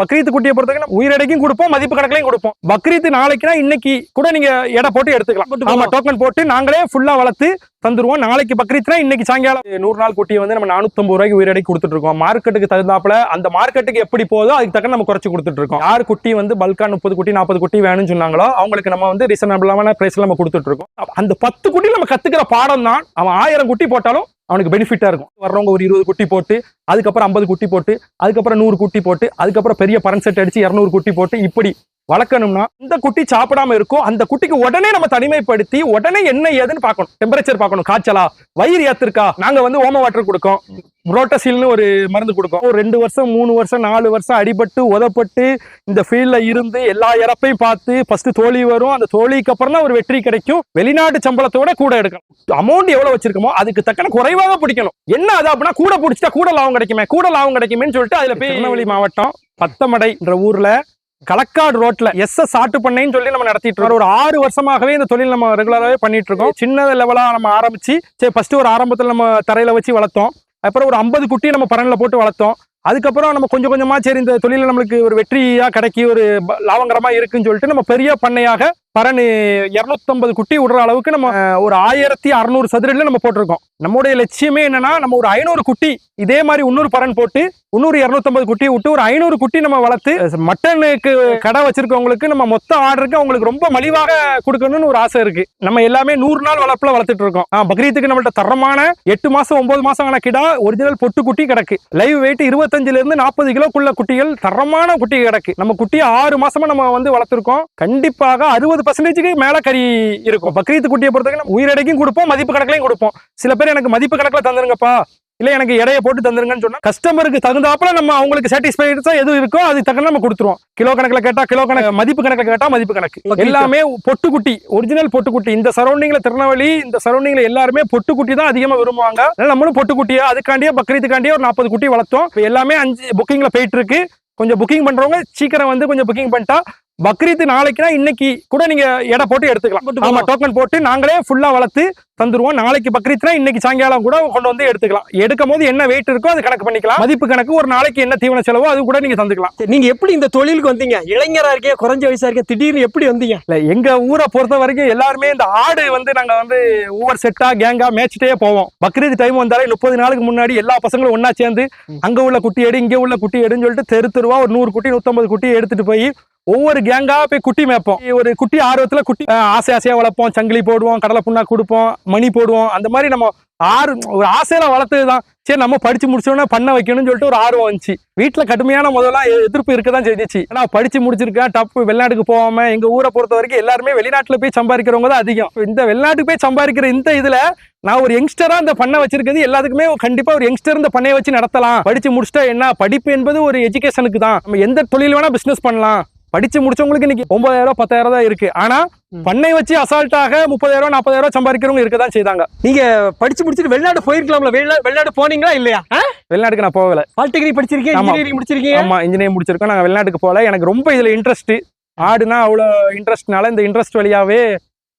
பக்ரீத் குட்டியை பொறுத்த வரைக்கும் உயிரடைக்கும் கொடுப்போம் மதிப்பு கணக்குலையும் கொடுப்போம். பக்ரீத் நாளைக்குனா இன்னைக்கு கூட நீங்க எடை போட்டு எடுத்துக்கலாம். ஆமா டோக்கன் போட்டு நாங்களே ஃபுல்லா வளர்த்து தந்துருவோம். நாளைக்கு பக்ரீத்னா இன்னைக்கு சாயங்காலம் நூறு நாள் குட்டியை வந்து நம்ம நானூத்தம்பது ரூபாய்க்கு உயிரடை கொடுத்துட்டு இருக்கோம் மார்க்கெட்டுக்கு தகுந்தாப்புல அந்த மார்க்கெட்டுக்கு எப்படி போதோ அதுக்கு தக்க நம்ம குறைச்சு கொடுத்துட்டு இருக்கோம் யார் குட்டி வந்து பல்கா முப்பது குட்டி நாற்பது குட்டி வேணும்னு சொன்னாங்களோ அவங்களுக்கு நம்ம வந்து ரீசனபிளான பிரைஸ்ல நம்ம கொடுத்துட்டு இருக்கோம் அந்த பத்து குட்டி நம்ம கத்துக்கிற பாடம் தான் அவன் ஆயிரம் குட்டி போட்டாலும் அவனுக்கு பெனிஃபிட்டா இருக்கும். வர்றவங்க ஒரு இருபது குட்டி போட்டு அதுக்கப்புறம் ஐம்பது குட்டி போட்டு அதுக்கப்புறம் நூறு குட்டி போட்டு அதுக்கப்புறம் பெரிய பரன் செட் அடிச்சு இரநூறு குட்டி போட்டு இப்படி வளர்க்கணும்னா இந்த குட்டி சாப்பிடாம இருக்கும் அந்த குட்டிக்கு உடனே நம்ம தனிமைப்படுத்தி உடனே என்ன ஏதுன்னு பார்க்கணும். டெம்பரேச்சர் பார்க்கணும். காய்ச்சலா? வயிறு ஏத்திருக்கா? நாங்க வந்து ஓம வாட்டர் கொடுக்கோம். புரோட்டசில்னு ஒரு மருந்து கொடுக்கோம். ஒரு ரெண்டு வருஷம் மூணு வருஷம் நாலு வருஷம் அடிபட்டு உதப்பட்டு இந்த ஃபீல்ட்ல இருந்து எல்லா இறப்பையும் பார்த்து ஃபர்ஸ்ட் தோழி வரும். அந்த தோழிக்கு அப்புறம் தான் ஒரு வெற்றி கிடைக்கும். வெளிநாட்டு சம்பளத்தோட கூட எடுக்கணும். அமௌண்ட் எவ்வளவு வச்சிருக்கோமோ அதுக்கு தக்கன குறைவாக பிடிக்கணும். என்ன அது அப்படின்னா கூட பிடிச்சிட்டா கூட லாபம் கிடைக்குமே கூட லாபம் கிடைக்குமேன்னு சொல்லிட்டு அதுல போய் திருநெல்வேலி மாவட்டம் பத்தமடைன்ற ஊர்ல களக்காடு ரோட்ல எஸ் எஸ் ஆட்டு பண்ணைன்னு சொல்லி நம்ம நடத்திட்டு இருக்கோம். ஒரு ஆறு வருஷமாகவே இந்த தொழில் நம்ம ரெகுலராகவே பண்ணிட்டு இருக்கோம். சின்ன லெவலா நம்ம ஆரம்பிச்சு சரி ஃபர்ஸ்ட் ஒரு ஆரம்பத்தில் நம்ம தரையில வச்சு வளர்த்தோம். அப்புறம் ஒரு ஐம்பது குட்டி நம்ம பரனில் போட்டு வளர்த்தோம். அதுக்கப்புறம் நம்ம கொஞ்சம் கொஞ்சமாக சரி இந்த தொழிலில் நம்மளுக்கு ஒரு வெற்றியாக கிடைக்கி ஒரு ப- இருக்குன்னு சொல்லிட்டு நம்ம பெரிய பண்ணையாக பரணி இரநூத்தம்பது குட்டி விடுற அளவுக்கு நம்ம ஒரு ஆயிரத்தி அறுநூறு சதுரடியில் நம்ம போட்டிருக்கோம். நம்முடைய லட்சியமே என்னன்னா நம்ம ஒரு ஐநூறு குட்டி இதே மாதிரி இன்னொரு பரன் போட்டு இன்னொரு இரநூத்தம்பது குட்டி விட்டு ஒரு ஐநூறு குட்டி நம்ம வளர்த்து மட்டனுக்கு கடை வச்சிருக்கவங்களுக்கு நம்ம மொத்த ஆர்டருக்கு அவங்களுக்கு ரொம்ப மலிவாக கொடுக்கணும்னு ஒரு ஆசை இருக்கு. நம்ம எல்லாமே நூறு நாள் வளர்ப்புல வளர்த்துட்டு இருக்கோம். பக்ரீத்துக்கு நம்மள்ட்ட தரமான எட்டு மாசம் ஒன்பது மாசம் ஆன கிடா ஒரிஜினல் பொட்டு குட்டி கிடக்கு. லைவ் வெயிட் இருபத்தஞ்சுல இருந்து நாற்பது கிலோக்குள்ள குட்டிகள் தரமான குட்டி கிடக்கு. நம்ம குட்டியை ஆறு மாசமா நம்ம வந்து வளர்த்துருக்கோம். கண்டிப்பாக அறுபது பர்சன்டேஜுக்கு மேல கறி இருக்கும். பக்ரீத் குட்டியை பொறுத்த வரைக்கும் உயிரடைக்கும் கொடுப்போம் மதிப்பு கணக்குலையும் கொடுப்போம். சில பேர் எனக்கு மதிப்பு கணக்குல தந்துருங்கப்பா. இல்ல எனக்கு எடையை போட்டு தந்துருங்கன்னு சொன்னா கஸ்டமருக்கு தகுந்தாப்புல நம்ம அவங்களுக்கு சாட்டிஸ்ஃபைடா எது இருக்கோ அது தக்க நம்ம கொடுத்துருவோம். கிலோ கணக்குல கேட்டா கிலோ கணக்கு மதிப்பு கணக்குல கேட்டா மதிப்பு கணக்கு. எல்லாமே பொட்டுக்குட்டி ஒரிஜினல் பொட்டுக்குட்டி. இந்த சரௌண்டிங்ல திருநெல்வேலி இந்த சரௌண்டிங்ல எல்லாருமே பொட்டுக்குட்டி தான் அதிகமா விரும்புவாங்க. அதனால நம்மளும் பொட்டுக்குட்டியா அதுக்காண்டியே பக்ரீத்துக்காண்டியே ஒரு நாற்பது குட்டி வளர்த்தோம். இப்ப எல்லாமே அஞ்சு புக்கிங்ல போயிட்டு இருக்கு. கொஞ்சம் புக்கிங் பண்றவங்க சீக்கிரம் வந்து கொஞ்சம் புக்கிங் பண்ணிட்டா பக்ரீத் நாளைக்குனா இன்னைக்கு கூட நீங்க எடை போட்டு எடுத்துக்கலாம். ஆமா டோக்கன் போட்டு நாங்களே ஃபுல்லா வளர்த்து தந்துருவோம். நாளைக்கு பக்ரீத்னா இன்னைக்கு சாயங்காலம் கூட கொண்டு வந்து எடுத்துக்கலாம். எடுக்கும் போது என்ன வெயிட் இருக்கோ அது கணக்கு பண்ணிக்கலாம். மதிப்பு கணக்கு ஒரு நாளைக்கு என்ன தீவன செலவோ அது கூட நீங்க தந்துக்கலாம். நீங்க எப்படி இந்த தொழிலுக்கு வந்தீங்க? இளைஞரா இருக்கே குறைஞ்ச வயசா இருக்கே திடீர்னு எப்படி வந்தீங்க? இல்ல எங்க ஊரை பொறுத்த வரைக்கும் எல்லாருமே இந்த ஆடு வந்து நாங்க வந்து ஒவ்வொரு செட்டா கேங்கா மேய்ச்சிட்டே போவோம். பக்ரீத் டைம் வந்தாலே முப்பது நாளுக்கு முன்னாடி எல்லா பசங்களும் ஒண்ணா சேர்ந்து அங்க உள்ள குட்டி எடு இங்க உள்ள குட்டி எடுன்னு சொல்லிட்டு தெரு தெருவா ஒரு நூறு குட்டி நூத்தம்பது குட்டி எடுத்துட்டு போய் ஒவ்வொரு கேங்கா போய் குட்டி மேய்ப்போம். ஒரு குட்டி ஆர்வத்துல குட்டி ஆசை ஆசையா வளர்ப்போம். சங்கிலி போடுவோம் கடலை புண்ணா கொடுப்போம் மணி போடுவோம். அந்த மாதிரி நம்ம ஆறு ஒரு ஆசையில வளர்த்ததுதான். சரி நம்ம படிச்சு முடிச்சோன்னா பண்ண வைக்கணும்னு சொல்லிட்டு ஒரு ஆர்வம் வந்துச்சு. வீட்டில் கடுமையான முதல்ல எ- எதிர்ப்பு இருக்கதான் செஞ்சிச்சு ஆனா படிச்சு முடிச்சிருக்கேன் டப்பு வெளிநாட்டுக்கு போகாம எங்க ஊரை பொறுத்த வரைக்கும் எல்லாருமே வெளிநாட்டில் போய் சம்பாதிக்கிறவங்க தான் அதிகம். இந்த வெளிநாட்டுக்கு போய் சம்பாதிக்கிற இந்த இதுல நான் ஒரு யங்ஸ்டராக இந்த பண்ணை வச்சிருக்கிறது எல்லாத்துக்குமே கண்டிப்பா ஒரு யங்ஸ்டர் இந்த பண்ணையை வச்சு நடத்தலாம். படிச்சு முடிச்சிட்டா என்ன? படிப்பு என்பது ஒரு எஜுகேஷனுக்கு தான் நம்ம எந்த தொழில் வேணா பிசினஸ் பண்ணலாம். படிச்சு முடிச்சவங்களுக்கு இன்னைக்கு ஒன்பதாயிரம் பத்தாயிரம் தான் இருக்கு. ஆனா பண்ணை வச்சு அசால்ட்டாக முப்பதாயிரம் நாற்பதாயிரம் சம்பாதிக்கிறவங்க இருக்க தான் செய்தாங்க. நீங்க படிச்சு முடிச்சுட்டு வெளிநாடு போயிருக்கலாம்ல? வெளிநாடு வெளிநாடு போனீங்களா இல்லையா? வெளிநாட்டுக்கு நான் போகல. பாலிடெக்னிக் படிச்சிருக்கீங்க ஆமா. இன்ஜினியரிங் முடிச்சிருக்கீங்க? ஆமா இன்ஜினியரிங் முடிச்சிருக்கோம். நாங்க வெளிநாட்டுக்கு போகல. எனக்கு ரொம்ப இதுல இன்ட்ரெஸ்ட் ஆடுனா அவ்வளோ இன்ட்ரெஸ்ட்னால இந்த இன்ட்ரெஸ்ட் வழியாவே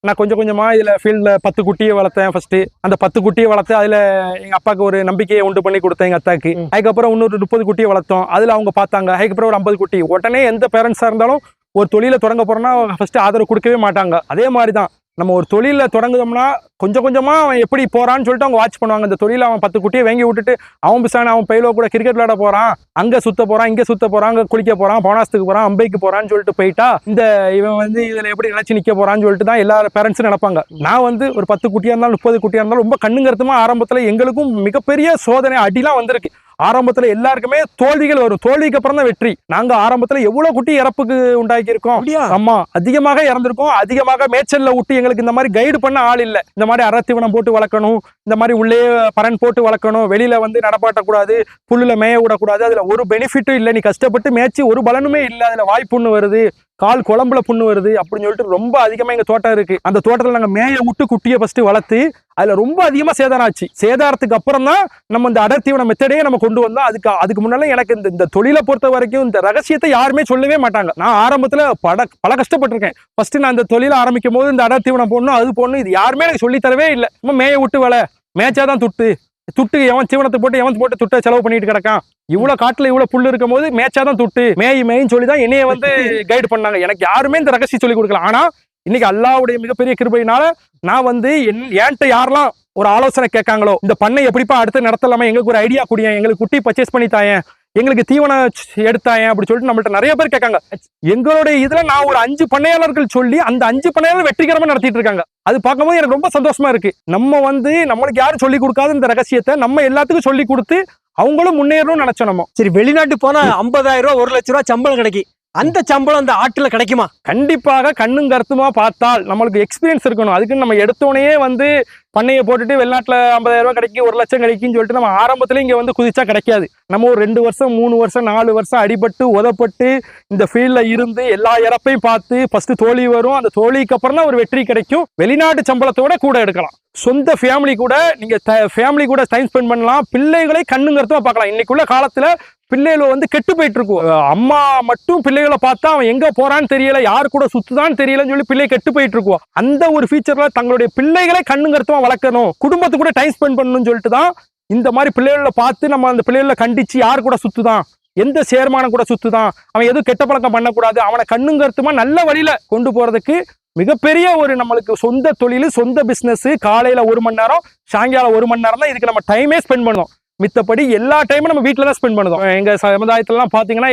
நான் கொஞ்சம் கொஞ்சமா இதுல ஃபீல்ட்ல பத்து குட்டியை வளர்த்தேன் ஃபர்ஸ்ட் அந்த பத்து குட்டியை வளர்த்து அதுல எங்க அப்பாவுக்கு ஒரு நம்பிக்கையை உண்டு பண்ணி கொடுத்தேன் எங்க அத்தாக்கு. அதுக்கப்புறம் இன்னொரு முப்பது குட்டியை வளர்த்தோம். அதுல அவங்க பார்த்தாங்க. அதுக்கப்புறம் ஒரு ஐம்பது குட்டி. உடனே எந்த பேரண்ட்ஸா இருந்தாலும் ஒரு தொழிலை தொடங்க போறோம்னா ஃபர்ஸ்ட் ஆதரவு கொடுக்கவே மாட்டாங்க. அதே மாதிரி தான் நம்ம ஒரு தொழில தொடங்குதோம்னா கொஞ்சம் கொஞ்சமா அவன் எப்படி போறான்னு சொல்லிட்டு அவங்க வாட்ச் பண்ணுவாங்க. இந்த தொழில அவன் பத்து குட்டியை வாங்கி விட்டுட்டு அவன் பிசான அவன் பையிலோ கூட கிரிக்கெட் விளையாட போறான். அங்க சுத்த போறான் இங்க சுத்த போறான் அங்க குளிக்க போறான் போனாஸ்துக்கு போறான் அம்பைக்கு போறான்னு சொல்லிட்டு போயிட்டா இந்த இவன் வந்து இதுல எப்படி நினைச்சு நிக்க போறான்னு சொல்லிட்டு தான் எல்லா பேரண்ட்ஸும் நினைப்பாங்க. நான் வந்து ஒரு பத்து குட்டியா இருந்தாலும் முப்பது குட்டியா இருந்தாலும் ரொம்ப கண்ணுங்கருத்துமா ஆரம்பத்துல எங்களுக்கும் மிகப்பெரிய சோதனை அடிலாம் வந்திருக்கு. ஆரம்பத்துல எல்லாருக்குமே தோல்விகள் வரும். தோல்விக்கு அப்புறம் தான் வெற்றி. நாங்க ஆரம்பத்துல எவ்வளவு குட்டி இறப்புக்கு உண்டாக்கி இருக்கோம் அப்படியா? ஆமா. அதிகமாக இறந்திருக்கும். அதிகமாக மேய்ச்சல்ல விட்டு எங்களுக்கு இந்த மாதிரி கைடு பண்ண ஆள் இல்ல. இந்த மாதிரி அறத்தீவனம் போட்டு வளர்க்கணும். இந்த மாதிரி உள்ளே பரன் போட்டு வளர்க்கணும். வெளியில வந்து நடப்பாட்டக்கூடாது புல்லுல மேய விடக்கூடாது அதுல ஒரு பெனிஃபிட்டும் இல்ல. நீ கஷ்டப்பட்டு மேய்ச்சி ஒரு பலனுமே இல்ல. அதுல வாய்ப்புன்னு வருது. கால் குழம்புல புண்ணு வருது அப்படின்னு சொல்லிட்டு ரொம்ப அதிகமா எங்க தோட்டம் இருக்கு. அந்த தோட்டத்துல நாங்க மேய விட்டு குட்டியை ஃபர்ஸ்ட் வளர்த்து அதுல ரொம்ப அதிகமா சேதாரம் ஆச்சு. சேதாரத்துக்கு அப்புறம் தான் நம்ம இந்த அடர்த்தீவன மெத்தடையே நம்ம கொண்டு வந்தோம். அதுக்கு அதுக்கு முன்னால எனக்கு இந்த இந்த தொழிலை பொறுத்த வரைக்கும் இந்த ரகசியத்தை யாருமே சொல்லவே மாட்டாங்க. நான் ஆரம்பத்துல பட பல கஷ்டப்பட்டிருக்கேன். ஃபர்ஸ்ட் நான் இந்த தொழிலை ஆரம்பிக்கும் போது இந்த அடர்த்தீவனம் போடணும் அது போடணும் இது யாருமே எனக்கு சொல்லித்தரவே இல்லை. நம்ம மேய விட்டு வேலை மேய்ச்சாதான் துட்டு. துட்டு எவன் தீவனத்தை போட்டு எவன் போட்டு துட்டை செலவு பண்ணிட்டு கிடக்கான்? இவ்வளவு காட்டுல இவ்வளவு புல்லு இருக்கும் போது மேய்ச்சாதான் துட்டு மேய் மேயின்னு சொல்லி தான் என்னைய வந்து கைடு பண்ணாங்க. எனக்கு யாருமே இந்த ரகசியம் சொல்லி கொடுக்கல. ஆனா இன்னைக்கு அல்லாவுடைய மிகப்பெரிய கிருபையினால நான் வந்து என் என்கிட்ட யாரெல்லாம் ஒரு ஆலோசனை கேட்காங்களோ இந்த பண்ணை எப்படிப்பா அடுத்து நடத்தலாமா எங்களுக்கு ஒரு ஐடியா குடியேன் எங்களுக்கு குட்டி பர்ச்சேஸ் பண்ணி தாயேன் எங்களுக்கு தீவனம் ச்- எடுத்தாயேன் சொல்லிட்டு நம்மள்ட்ட நிறைய பேர் கேட்காங்க. எங்களுடைய இதுல நான் ஒரு அஞ்சு பண்ணையாளர்கள் சொல்லி அந்த அஞ்சு பண்ணையாளர் வெற்றிகரமா நடத்திட்டு இருக்காங்க. அது பார்க்கும்போது எனக்கு ரொம்ப சந்தோஷமா இருக்கு. நம்ம வந்து நம்மளுக்கு யாரும் சொல்லி கொடுக்காத இந்த ரகசியத்தை நம்ம எல்லாத்துக்கும் சொல்லி கொடுத்து அவங்களும் முன்னேறணும்னு நினைச்சோம் நம்ம. சரி வெளிநாட்டு போனா ஐம்பதாயிரம் ரூபாய் ஒரு லட்ச ரூபாய் சம்பளம் கிடைக்கும் அந்த சம்பளம் அந்த ஆட்டுல கிடைக்குமா? கண்டிப்பாக கண்ணும் கருத்துமா பார்த்தால் நம்மளுக்கு எக்ஸ்பீரியன்ஸ் இருக்கணும். அதுக்கு நம்ம எடுத்தோடனே வந்து பண்ணையை போட்டுட்டு வெளிநாட்டில் ஐம்பதாயிரம் கிடைக்கும் ஒரு லட்சம் கிடைக்கும்னு சொல்லிட்டு நம்ம ஆரம்பத்தில் இங்கே வந்து குதிச்சா கிடைக்காது. நம்ம ஒரு ரெண்டு வருஷம் மூணு வருஷம் நாலு வருஷம் அடிபட்டு உதப்பட்டு இந்த ஃபீல்டில் இருந்து எல்லா இறப்பையும் பார்த்து ஃபர்ஸ்ட் தோழி வரும். அந்த தோழிக்கு அப்புறம் தான் ஒரு வெற்றி கிடைக்கும். வெளிநாட்டு சம்பளத்தோட கூட எடுக்கலாம். சொந்த ஃபேமிலி கூட நீங்கள் ஃபேமிலி கூட டைம் ஸ்பெண்ட் பண்ணலாம். பிள்ளைகளை கண்ணுங்கிறதும் பார்க்கலாம். இன்னைக்குள்ள காலத்தில் பிள்ளைகள் வந்து கெட்டு போயிட்டு இருக்கும் அம்மா மட்டும் பிள்ளைகளை பார்த்தா அவன் எங்க போறான்னு தெரியல யார் கூட சுத்துதான்னு தெரியலன்னு சொல்லி பிள்ளை கெட்டு போயிட்டு இருக்கும் அந்த ஒரு ஃபீச்சர்ல தங்களுடைய பிள்ளைகளை கண்ணுங்கருத்தமா வளர்க்கணும். குடும்பத்து கூட டைம் ஸ்பெண்ட் பண்ணணும்னு சொல்லிட்டு தான் இந்த மாதிரி பிள்ளைகளை பார்த்து நம்ம அந்த பிள்ளைகளை கண்டிச்சு யார் கூட சுத்துதான்? எந்த சேர்மானம் கூட சுத்துதான்? அவன் எதுவும் கெட்ட பழக்கம் பண்ணக்கூடாது. அவனை கண்ணுங்கருத்துமா நல்ல வழியில கொண்டு போறதுக்கு மிகப்பெரிய ஒரு நம்மளுக்கு சொந்த தொழில் சொந்த பிசினஸ் காலையில ஒரு மணி நேரம் சாயங்காலம் ஒரு மணி நேரம் தான் இதுக்கு நம்ம டைமே ஸ்பெண்ட் பண்ணோம். மித்தபடி எல்லா டைமும் நம்ம வீட்டில் தான் ஸ்பெண்ட் பண்ணுறோம் எங்க சமுதாயத்திலலாம் பார்த்தீங்கன்னா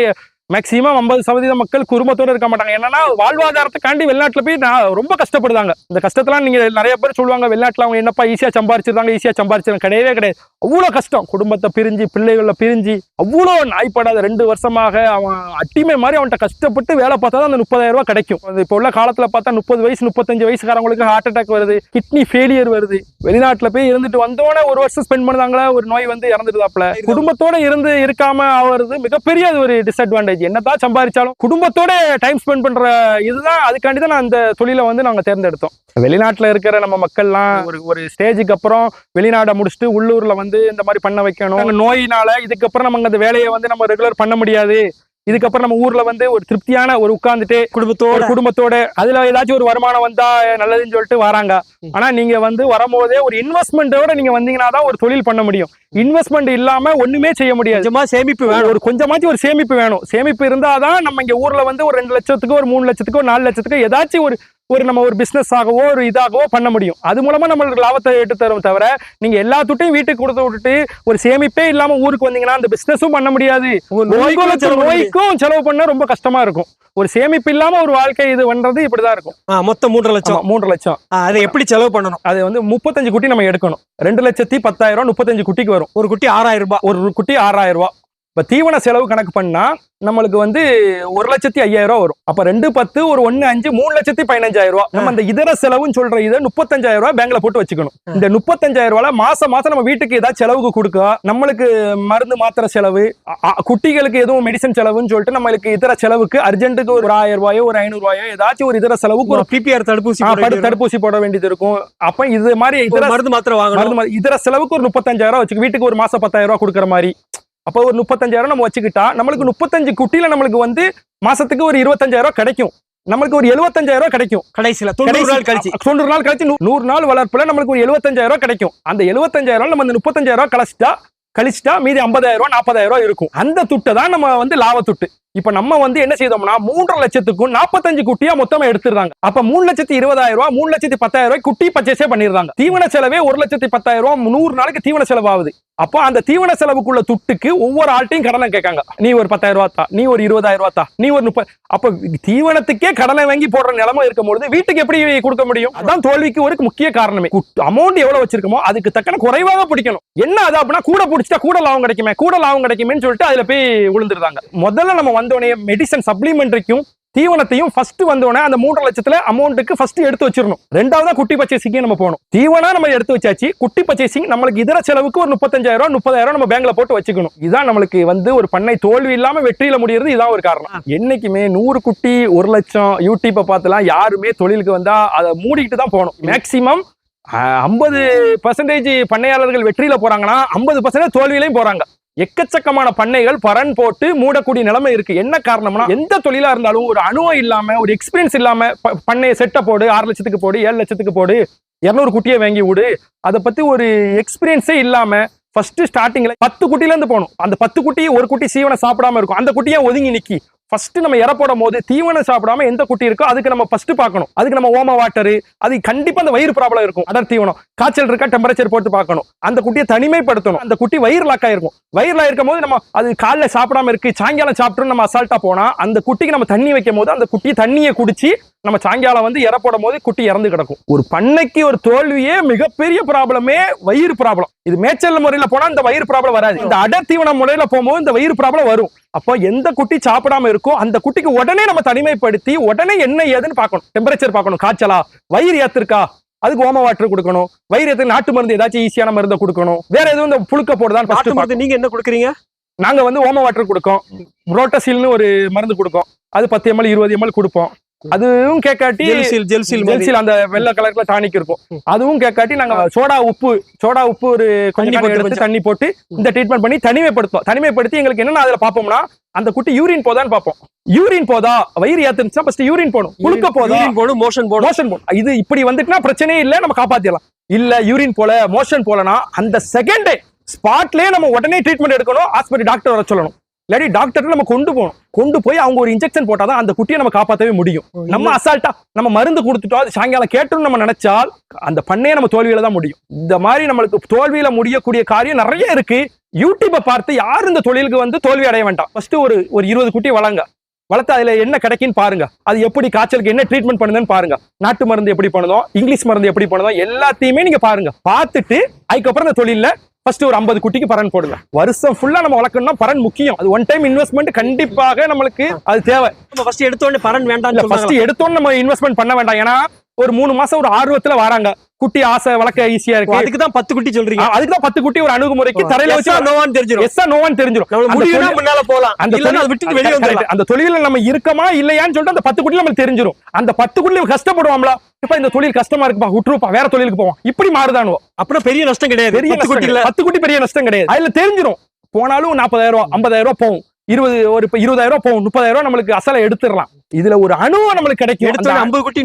மேக்ஸிமம் ஐம்பது சதவீத மக்கள் குடும்பத்தோட இருக்க மாட்டாங்க. என்னன்னா வாழ்வாதாரத்துக்காண்டி வெளிநாட்டில் போய் நான் ரொம்ப கஷ்டப்படுதாங்க. இந்த கஷ்டத்தெல்லாம் நீங்கள் நிறைய பேர் சொல்லுவாங்க வெளிநாட்டில் அவங்க என்னப்பா ஈஸியாக சம்பாரிச்சிருந்தாங்க ஈஸியாக சம்பாரிச்சிருக்காங்க கிடையவே கிடையாது. அவ்வளோ கஷ்டம். குடும்பத்தை பிரிஞ்சு பிள்ளைகளை பிரிஞ்சு அவ்வளோ நாய்ப்படாத ரெண்டு வருஷமாக அவன் அட்டிமை மாதிரி அவன்கிட்ட கஷ்டப்பட்டு வேலை பார்த்தா தான் அந்த முப்பதாயிரம் கிடைக்கும். இப்போ உள்ள காலத்தில் பார்த்தா முப்பது வயசு முப்பத்தஞ்சு வயசுக்காரங்களுக்கு ஹார்ட் அட்டாக் வருது கிட்னி ஃபெயிலியர் வருது. வெளிநாட்டில் போய் இருந்துட்டு வந்தோடனே ஒரு வருஷம் ஸ்பெண்ட் பண்ணுதாங்களா? ஒரு நோய் வந்து இறந்துடுதாப்ல. குடும்பத்தோடு இருந்து இருக்காமல் ஆகிறது மிகப்பெரிய ஒரு டிஸ்அட்வான்டேஜ் என்னதான் சம்பாதிச்சாலும் குடும்பத்தோட டைம் ஸ்பெண்ட் பண்ற இதுதான். அதுக்காண்டி தான் நான் அந்த தொழிலை வந்து நாங்க தேர்ந்தெடுத்தோம். வெளிநாட்டுல இருக்கிற நம்ம மக்கள்லாம் ஒரு ஒரு ஸ்டேஜுக்கு அப்புறம் வெளிநாடை முடிச்சுட்டு உள்ளூர்ல வந்து இந்த மாதிரி பண்ண வைக்கணும். நோயினால இதுக்கப்புறம் நம்ம அந்த வேலையை வந்து நம்ம ரெகுலர் பண்ண முடியாது. இதுக்கப்புறம் நம்ம ஊர்ல வந்து ஒரு திருப்தியான ஒரு உட்கார்ந்துட்டு குடும்பத்தோட. குடும்பத்தோட அதுல ஏதாச்சும் ஒரு வருமானம் வந்தா நல்லதுன்னு சொல்லிட்டு வராங்க. ஆனா நீங்க வந்து வரும்போதே ஒரு இன்வெஸ்ட்மெண்ட்டோட நீங்க வந்தீங்கன்னா தான் ஒரு தொழில் பண்ண முடியும். இன்வெஸ்ட்மெண்ட் இல்லாம ஒண்ணுமே செய்ய முடியாது. கொஞ்சமா சேமிப்பு வேணும். ஒரு கொஞ்சமாச்சும் ஒரு சேமிப்பு வேணும். சேமிப்பு இருந்தாதான் நம்ம இங்க ஊர்ல வந்து ஒரு ரெண்டு லட்சத்துக்கு ஒரு மூணு லட்சத்துக்கு ஒரு நாலு லட்சத்துக்கு ஏதாச்சும் ஒரு ஒரு நம்ம ஒரு பிசினஸ் ஆகவோ ஒரு இதாகவோ பண்ண முடியும். அது மூலமா நம்மளுக்கு லாபத்தை எடுத்து தரும் தவிர நீங்க எல்லா துட்டையும் வீட்டுக்கு கொடுத்து விட்டுட்டு ஒரு சேமிப்பே இல்லாம ஊருக்கு வந்தீங்கன்னா அந்த பிசினஸும் பண்ண முடியாது. நோய்க்கும் செலவு பண்ண ரொம்ப கஷ்டமா இருக்கும். ஒரு சேமிப்பு இல்லாம ஒரு வாழ்க்கை இது பண்றது இப்படிதான் இருக்கும். ஆ, மொத்தம் மூன்றரை லட்சம். மூன்று லட்சம். அதை எப்படி செலவு பண்ணணும்? அது வந்து முப்பத்தஞ்சு குட்டி நம்ம எடுக்கணும். ரெண்டு லட்சத்தி பத்தாயிரம் முப்பத்தஞ்சு குட்டிக்கு வரும். ஒரு குட்டி ஆறாயிரம் ரூபாய். ஒரு குட்டி ஆறாயிரம் ரூபாய். இப்ப தீவன செலவு கணக்கு பண்ணா நம்மளுக்கு வந்து ஒரு லட்சத்தி ஐயாயிரம் ரூபாய் வரும். அப்ப ரெண்டு பத்து ஒரு ஒண்ணு அஞ்சு மூணு லட்சத்தி பதினஞ்சாயிரம் ரூபாய் நம்ம அந்த இதர செலவுன்னு சொல்ற இதை முப்பத்தஞ்சாயிரம் ரூபாய் பேங்க்ல போட்டு வச்சுக்கணும். இந்த முப்பத்தஞ்சாயிரம் ரூபாய் மாசம் மாசம் நம்ம வீட்டுக்கு ஏதாவது செலவுக்கு கொடுக்க நம்மளுக்கு மருந்து மாத்திரை செலவு குட்டிகளுக்கு எதுவும் மெடிசன் செலவுன்னு சொல்லிட்டு நம்மளுக்கு இதர செலவுக்கு அர்ஜென்ட்டுக்கு ஒரு ஆயிரம் ரூபாயோ ஒரு ஐநூறு ரூபாயோ ஏதாச்சும் ஒரு இதர செலவுக்கு ஒரு பிபிஆர் தடுப்பூசி தடுப்பூசி போட வேண்டியது இருக்கும். அப்ப இது மாதிரி மருந்து மாத்திரை வாங்கணும். இதர செலவுக்கு ஒரு முப்பத்தஞ்சாயிரம் வச்சுக்க வீட்டுக்கு ஒரு மாசம் பத்தாயிரம் ரூபாய் கொடுக்குற மாதிரி. அப்போ ஒரு முப்பத்தஞ்சாயிரம் நம்ம வச்சுக்கிட்டா நம்மளுக்கு முப்பத்தஞ்சு குட்டியில நம்மளுக்கு வந்து மாசத்துக்கு ஒரு இருபத்தஞ்சாயிரம் ரூபாய் கிடைக்கும். நம்மளுக்கு ஒரு எழுபத்தஞ்சாயிரம் ரூபாய் கிடைக்கும். கடைசியில தொண்ணூறு நாள் கழிச்சு. தொண்ணூறு நாள் கழிச்சு நூறு நாள் வளர்ப்புல நம்மளுக்கு ஒரு எழுபத்தஞ்சாயிரம் ரூபாய் கிடைக்கும். அந்த எழுபத்தஞ்சாயிரம் நம்ம அந்த முப்பத்தஞ்சாயிரம் ரூபாய் கழிச்சிட்டா கழிச்சிட்டா மீதி ஐம்பதாயிரம் ரூபாய் நாற்பதாயிரம் ரூபாய் இருக்கும். அந்த துட்டை தான் நம்ம வந்து லாபத்துட்டு. இப்ப நம்ம வந்து என்ன செய்தோம்னா மூன்றரை லட்சத்துக்கும் நாற்பத்தஞ்சு குட்டியா மொத்தமா எடுத்துறாங்க அப்ப மூணு லட்சத்தி இருபதாயிரம் ரூபாய் மூணு லட்சத்தி பத்தாயிரம் ரூபாய் குட்டி பர்ச்சேஸே பண்ணிடுறாங்க. தீவன செலவே ஒரு லட்சத்தி பத்தாயிரம் ரூபாய் நூறு நாளைக்கு தீவன செலவு ஆகுது அப்போ அந்த தீவன செலவுக்குள்ள துட்டுக்கு ஒவ்வொரு ஆள்கிட்டையும் கடனை கேட்காங்க. நீ ஒரு பத்தாயிரம் ரூபா தா நீ ஒரு இருபதாயிரம் ரூபா தா நீ ஒரு முப்பது அப்ப தீவனத்துக்கே கடனை வாங்கி போடுற நிலைமை இருக்கும் பொழுது வீட்டுக்கு எப்படி கொடுக்க முடியும்? அதான் தோல்விக்கு ஒரு முக்கிய காரணமே. அமௌண்ட் எவ்வளவு வச்சிருக்கோமோ அதுக்கு தக்கன குறைவாக பிடிக்கணும். என்ன அது அப்படின்னா கூட பிடிச்சிட்டா கூட லாபம் கிடைக்குமே கூட லாபம் கிடைக்குமேன்னு சொல்லிட்டு அதுல போய் விழுந்துருந்தாங்க முதல்ல நம்ம வந்து வந்தோடனே மெடிசன் சப்ளிமெண்ட்ரிக்கும் தீவனத்தையும் ஃபர்ஸ்ட் வந்தோடனே அந்த மூன்றரை லட்சத்துல அமௌண்ட்டுக்கு ஃபர்ஸ்ட் எடுத்து வச்சிடணும். ரெண்டாவதா குட்டி பர்ச்சேசிங்கு நம்ம போகணும். தீவனா நம்ம எடுத்து வச்சாச்சு குட்டி பர்ச்சேசிங் நம்மளுக்கு இதர செலவுக்கு ஒரு முப்பத்தஞ்சாயிரம் முப்பதாயிரம் நம்ம பேங்க்ல போட்டு வச்சுக்கணும். இதான் நம்மளுக்கு வந்து ஒரு பண்ணை தோல்வி இல்லாம வெற்றியில முடியறது இதான் ஒரு காரணம். என்னைக்குமே நூறு குட்டி ஒரு லட்சம் யூடியூப்பை பார்த்துலாம் யாருமே தொழிலுக்கு வந்தா அதை மூடிக்கிட்டு தான் போகணும். மேக்சிமம் ஐம்பது பர்சன்டேஜ் பண்ணையாளர்கள் வெற்றியில போறாங்கன்னா ஐம்பது பர்சன்டேஜ் தோல்வியிலையும் போறாங்க. எக்கச்சக்கமான பண்ணைகள் பரன் போட்டு மூடக்கூடிய நிலைமை இருக்கு. என்ன காரணம்னா எந்த தொழிலா இருந்தாலும் ஒரு அனுபவம் இல்லாம ஒரு எக்ஸ்பீரியன்ஸ் இல்லாம பண்ணையை பண்ணைய செட்டை போடு ஆறு லட்சத்துக்கு போடு ஏழு லட்சத்துக்கு போடு இருநூறு குட்டியை வாங்கி விடு அதை பத்தி ஒரு எக்ஸ்பீரியன்ஸே இல்லாம ஃபர்ஸ்ட் ஸ்டார்டிங்ல பத்து குட்டில இருந்து போகணும். அந்த பத்து குட்டி ஒரு குட்டி சீவனை சாப்பிடாம இருக்கும். அந்த குட்டியை ஒதுங்கி நிக்கி. ஃபர்ஸ்ட் நம்ம இற போடும் போது தீவனம் சாப்பிடாம எந்த குட்டி இருக்கோ அதுக்கு நம்ம ஃபர்ஸ்ட் பார்க்கணும். அதுக்கு நம்ம ஓம வாட்டர் அது கண்டிப்பா அந்த வயிறு ப்ராப்ளம் இருக்கும். அடர் தீவனம். காய்ச்சல் இருக்கா டெம்பரேச்சர் போட்டு பார்க்கணும். அந்த குட்டியை தனிமைப்படுத்தணும். அந்த குட்டி வயிறு லாக் ஆயிருக்கும். வயிறுல இருக்கும் போது நம்ம அது காலைல சாப்பிடாம இருக்கு சாயங்காலம் சாப்பிட்டு நம்ம அசால்ட்டா போனா அந்த குட்டிக்கு நம்ம தண்ணி வைக்கும் போது அந்த குட்டி தண்ணியை குடிச்சு நம்ம சாயங்காலம் வந்து இற போடும் போது குட்டி இறந்து கிடக்கும். ஒரு பண்ணைக்கு ஒரு தோல்வியே மிகப்பெரிய ப்ராப்ளமே வயிறு ப்ராப்ளம் இது மேய்ச்சல் முறையில போனா இந்த வயிறு ப்ராப்ளம் வராது. இந்த அடர் தீவன முறையில போகும்போது இந்த வயிறு ப்ராப்ளம் வரும். அப்போ எந்த குட்டி சாப்பிடாம இருக்கோ அந்த குட்டிக்கு உடனே நம்ம தனிமைப்படுத்தி உடனே என்ன ஏதுன்னு பார்க்கணும். டெம்பரேச்சர் பார்க்கணும். காய்ச்சலா? வயிறு ஏத்திருக்கா? அதுக்கு ஓம வாட்டர் கொடுக்கணும். வயிறு நாட்டு மருந்து ஏதாச்சும் ஈஸியான மருந்தை கொடுக்கணும். வேற எதுவும் இந்த புழுக்க மருந்து நீங்க என்ன கொடுக்குறீங்க? நாங்க வந்து ஓம வாட்டர் கொடுக்கோம். புரோட்டசில்னு ஒரு மருந்து கொடுக்கோம். அது பத்து எம்எல் இருபது எம்எல் கொடுப்போம். அதுவும் கேட்காட்டி ஜெல்சீல் ஜெல்சீல் மாதிரி. ஜெல்சில் அந்த வெள்ளை கலர்ல டானிக் இருக்கும். அதுவும் கேட்காட்டி நாங்க சோடா உப்பு சோடா உப்பு ஒரு கொஞ்சம் எடுத்து. தண்ணி போட்டு இந்த ட்ரீட்மெண்ட் பண்ணி தனிமைப்படுத்தும் தனிமைப்படுத்தி எங்களுக்கு என்னென்ன அதுல பாப்போம்னா அந்த குட்டி யூரின் போதான்னு பார்ப்போம். யூரின் போதா? வயிறு ஏத்துச்சுன்னா ஃபர்ஸ்ட் யூரின் போடும் குளுக்க போதா? போடும் மோஷன் போடும் மோஷன் போடும் இது இப்படி வந்துட்டுனா பிரச்சனையே இல்ல நம்ம காப்பாத்திடலாம். இல்ல யூரின் போல மோஷன் போலனா அந்த செகண்டே ஸ்பாட்லயே நம்ம உடனே ட்ரீட்மெண்ட் எடுக்கணும். ஹாஸ்பிட்டல் டாக்டர் வர சொல்லணும். இல்லாட்டி டாக்டர் நம்ம கொண்டு போகணும். கொண்டு போய் அவங்க ஒரு இன்ஜெக்ஷன் போட்டாதான் அந்த குட்டியை நம்ம காப்பாத்தவே முடியும். நம்ம அசால்ட்டா நம்ம மருந்து கொடுத்துட்டோம் அது சாயங்காலம் கேட்டோம்னு நம்ம நினைச்சால் அந்த பண்ணையே நம்ம தோல்வியில தான் முடியும். இந்த மாதிரி நம்மளுக்கு தோல்வியில முடியக்கூடிய காரியம் நிறைய இருக்கு. யூடியூப்பை பார்த்து யார் இந்த தொழிலுக்கு வந்து தோல்வி அடைய வேண்டாம். ஃபர்ஸ்ட் ஒரு ஒரு இருபது குட்டி வளங்க வளர்த்து அதுல என்ன கிடைக்குன்னு பாருங்க. அது எப்படி காய்ச்சலுக்கு என்ன ட்ரீட்மெண்ட் பண்ணுதுன்னு பாருங்க. நாட்டு மருந்து எப்படி பண்ணுதோ இங்கிலீஷ் மருந்து எப்படி பண்ணுதோ எல்லாத்தையுமே நீங்க பாருங்க. பார்த்துட்டு அதுக்கப்புறம் இந்த தொழில்ல ஃபர்ஸ்ட் ஒரு 50 குட்டிக்கு பரன் போடுங்க. வருஷம் ஃபுல்லா நம்ம வளர்க்கணும்னா பரன் முக்கியம். அது ஒன் டைம் இன்வெஸ்ட்மெண்ட் கண்டிப்பாக நம்மளுக்கு அது தேவை. நம்ம ஃபர்ஸ்ட் எடுத்த உடனே பரன் இல்ல வேண்டாம்னு ஃபர்ஸ்ட் எடுத்தோன்னு நம்ம இன்வெஸ்ட்மெண்ட் பண்ண வேண்டாம். ஏன்னா ஒரு மூணு மாசம் ஒரு ஆர்வத்துல வராங்க. குட்டி ஆசை வளர்க்க ஈஸியா இருக்கு. அதுக்கு தான் பத்து குட்டி சொல்றீங்க. அதுக்கு தான் பத்து குட்டி ஒரு அணுகுமுறைக்கு தரையில வச்சு நோவான்னு தெரிஞ்சிடும் எஸ்ஸா நோவான்னு தெரிஞ்சிடும் நம்மளுக்கு முன்னால போலாம். அந்த விட்டுட்டு வெளியே. வந்துடலாம். அந்த தொழில நம்ம இருக்கமா இல்லையான்னு சொல்லிட்டு அந்த பத்து குட்டில நமக்கு தெரிஞ்சிரும். அந்த பத்து குட்டில கஷ்டப்படுவாங்களா இப்ப இந்த தொழில் கஷ்டமா இருக்குப்பா விட்டுருப்பா வேற தொழிலுக்கு போவோம். இப்படி மாறுதானுவோ. அப்படின்னா பெரிய நஷ்டம் கிடையாது. பெரிய குட்டி இல்ல. பத்து குட்டி பெரிய நஷ்டம் கிடையாது. அதுல தெரிஞ்சிரும். போனாலும் நாற்பதாயிரம் ரூபாய் ஐம்பதாயிரம் ரூபாய் போகும். இருபது ஒரு இருபதாயிரம் ரூபாய் போகும். முப்பதாயிரம் ரூபாய் நம்மளுக்கு அசலை எடுத்துடலாம். இதுல ஒரு அணுவம் நம்மளுக்கு கிடைக்கும். ஐம்பது குட்டி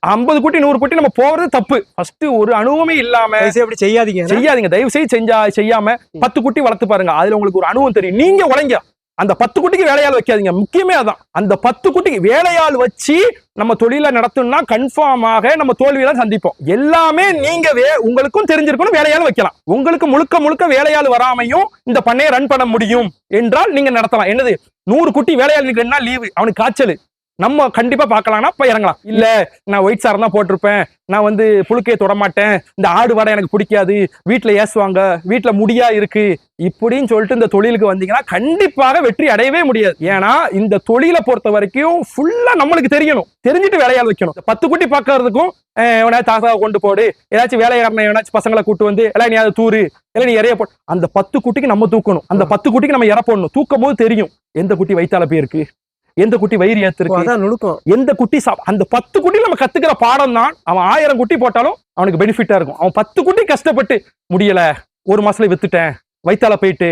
ஐம்பது குட்டி நூறு குட்டி நம்ம போறது தப்பு. ஃபர்ஸ்ட் ஒரு அணுவமே இல்லாம அப்படி செய்யாதீங்க. செய்யாதீங்க. தயவு செய்து செஞ்சா செய்யாம பத்து குட்டி வளர்த்து பாருங்க. அதுல உங்களுக்கு ஒரு அனுபவம் தெரியும். நீங்க உழைங்க. அந்த பத்து குட்டிக்கு வேலையாள் வைக்காதீங்க. முக்கியமே அதான். அந்த பத்து குட்டிக்கு வேலையாள் வச்சு நம்ம தொழிலை நடத்தணும்னா கன்ஃபார்மாக நம்ம தோல்வியை தான் சந்திப்போம். எல்லாமே நீங்க உங்களுக்கும் தெரிஞ்சிருக்கணும் வேலையாள் வைக்கலாம். உங்களுக்கு முழுக்க முழுக்க வேலையாள் வராமையும் இந்த பண்ணையை ரன் பண்ண முடியும் என்றால் நீங்க நடத்தலாம். என்னது? நூறு குட்டி வேலையாள் நாள் லீவு அவனுக்கு காய்ச்சல். நம்ம கண்டிப்பா பார்க்கலாம்னா இப்போ இறங்கலாம். இல்ல நான் ஒயிட் சாரம் தான் போட்டிருப்பேன். நான் வந்து புழுக்கையை தொட மாட்டேன். இந்த ஆடு வடை எனக்கு பிடிக்காது. வீட்டுல ஏசுவாங்க. வீட்டுல முடியா இருக்கு. இப்படின்னு சொல்லிட்டு இந்த தொழிலுக்கு வந்தீங்கன்னா கண்டிப்பாக வெற்றி அடையவே முடியாது. ஏன்னா இந்த தொழிலை பொறுத்த வரைக்கும் ஃபுல்லா நம்மளுக்கு தெரியணும். தெரிஞ்சுட்டு வேலையால் வைக்கணும். பத்து குட்டி பார்க்கறதுக்கும் அஹ், எவனாச்சும் கொண்டு போடு. ஏதாச்சும் வேலையாரனை எவனாச்சும் பசங்களை கூட்டு வந்து எல்லாம் நீ அதை தூரு. இல்லை நீ இறைய போ அந்த பத்து குட்டிக்கு நம்ம தூக்கணும். அந்த பத்து குட்டிக்கு நம்ம இற போடணும் தூக்கும் போது தெரியும் எந்த குட்டி வயித்தால போயிருக்கு. எந்த குட்டி வயிறு ஏத்திருக்கு? அதான் நுணுக்கம். எந்த குட்டி அந்த பத்து குட்டி நம்ம கத்துக்கிற பாடம் தான் அவன் ஆயிரம் குட்டி போட்டாலும் அவனுக்கு பெனிஃபிட்டா இருக்கும். அவன் பத்து குட்டி கஷ்டப்பட்டு முடியல ஒரு மாசத்துல வித்துட்டேன் வயித்தால போயிட்டு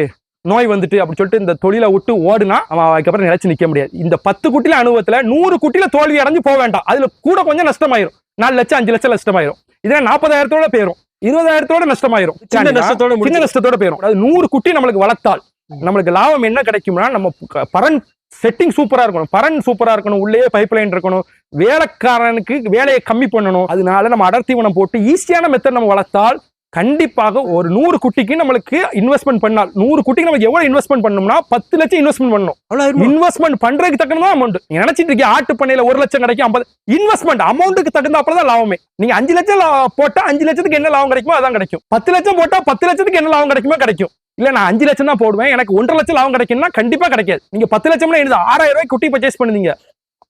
நோய் வந்துட்டு அப்படி சொல்லிட்டு இந்த தொழிலை விட்டு ஓடுனா அவன் அதுக்கப்புறம் நிலைச்சு நிக்க முடியாது. இந்த பத்து குட்டில அனுபவத்துல நூறு குட்டில தோல்வி அடைஞ்சு போக வேண்டாம். அதுல கூட கொஞ்சம் நஷ்டமாயிரும். நாலு லட்சம் அஞ்சு லட்சம் நஷ்டமாயிரும். இதே நாற்பதாயிரத்தோட போயிரும். இருபதாயிரத்தோட நஷ்டமாயிரும். சின்ன நஷ்டத்தோட சின்ன நஷ்டத்தோட போயிரும். அது நூறு குட்டி நம்மளுக்கு வளர்த்தால் நம்மளுக்கு லாபம் என்ன கிடைக்கும்னா நம்ம பரன் செட்டிங் சூப்பரா இருக்கணும். பரன் சூப்பரா இருக்கணும். உள்ளே பைப் லைன் இருக்கணும். வேலைக்காரனுக்கு வேலையை கம்மி பண்ணணும். அதனால நம்ம அடர்த்தீவனம் போட்டு ஈஸியான மெத்தட் நம்ம வளர்த்தால் கண்டிப்பாக ஒரு நூறு குட்டிக்கு நம்மளுக்கு இன்வெஸ்ட்மெண்ட் பண்ணால் நூறு குட்டிக்கு நமக்கு எவ்வளவு இன்வெஸ்ட்மெண்ட் பண்ணணும்னா பத்து லட்சம் இன்வெஸ்ட்மெண்ட் பண்ணணும்? இன்வெஸ்ட்மெண்ட் பண்றதுக்கு தக்கன அமௌண்ட் நினைச்சிட்டு இருக்கீங்க ஆட்டு பண்ணையில ஒரு லட்சம் கிடைக்கும் ஐம்பது இன்வெஸ்ட்மெண்ட் அமௌண்ட்டுக்கு தகுந்தாப்புல தான் லாபமே. நீங்க அஞ்சு லட்சம் போட்டா அஞ்சு லட்சத்துக்கு என்ன லாபம் கிடைக்குமோ அதான் கிடைக்கும். பத்து லட்சம் போட்டா பத்து லட்சத்துக்கு என்ன லாபம் கிடைக்குமோ கிடைக்கும். இல்ல நான் அஞ்சு லட்சம் தான் போடுவேன். எனக்கு ஒன்றரை லட்சம் லாபம் கிடைக்கும்னா கண்டிப்பா கிடைக்காது. நீங்க பத்து லட்சம்னா என்னது ஆறாயிரம் ரூபாய் குட்டி பர்ச்சேஸ் பண்ணுவீங்க